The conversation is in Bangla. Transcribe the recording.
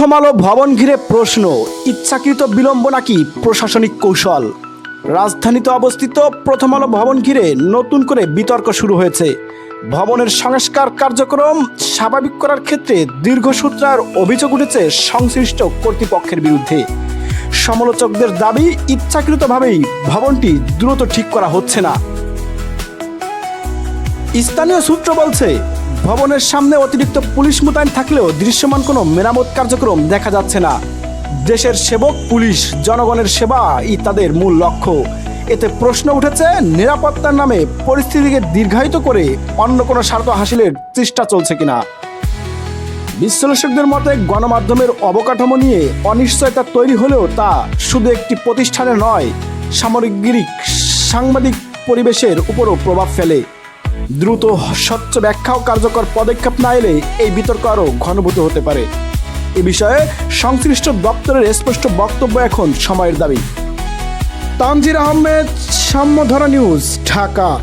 প্রথম আলো ভবন ঘিরে প্রশ্ন, ইচ্ছাকৃত বিলম্ব নাকি প্রশাসনিক কৌশল? রাজধানীতে অবস্থিত প্রথম আলো ভবন ঘিরে নতুন করে বিতর্ক শুরু হয়েছে। ভবনের সংস্কার কার্যক্রম স্বাভাবিক করার ক্ষেত্রে দীর্ঘসূত্রার অভিযোগ উঠেছে সংশ্লিষ্ট কর্তৃপক্ষের বিরুদ্ধে। সমালোচকদের দাবি, ইচ্ছাকৃতভাবেই ভবনটি দ্রুত ঠিক করা হচ্ছে না। স্থানীয় সূত্র বলছে ভবনের সামনে অতিরিক্ত পুলিশ মোতায়েন থাকলেও দৃশ্যমান কোনো মেরামত কার্যক্রম দেখা যাচ্ছে না। দেশের সেবক, পুলিশ, জনগণের সেবাই তাদের মূল লক্ষ্য। এতে প্রশ্ন উঠেছে, নিরাপত্তার নামে পরিস্থিতিকে দীর্ঘায়িত করে অন্য কোনো স্বার্থ হাসিলের চেষ্টা চলছে কিনা? বিশ্লেষকদের মতে, গণমাধ্যমের অবকাঠামো নিয়ে অনিশ্চয়তা তৈরি হলেও তা শুধু একটি প্রতিষ্ঠানে নয়, সামগ্রিক সাংবাদিক পরিবেশের উপরও প্রভাব ফেলে। দ্রুত, স্বচ্ছ ব্যাখ্যা ও কার্যকর পদক্ষেপ না এলে এই বিতর্ক আরও ঘনভূত হতে পারে। এ বিষয়ে সংশ্লিষ্ট দপ্তরের স্পষ্ট বক্তব্য এখন সময়ের দাবি। তানজির আহমেদ, সাম্যধরা নিউজ, ঢাকা।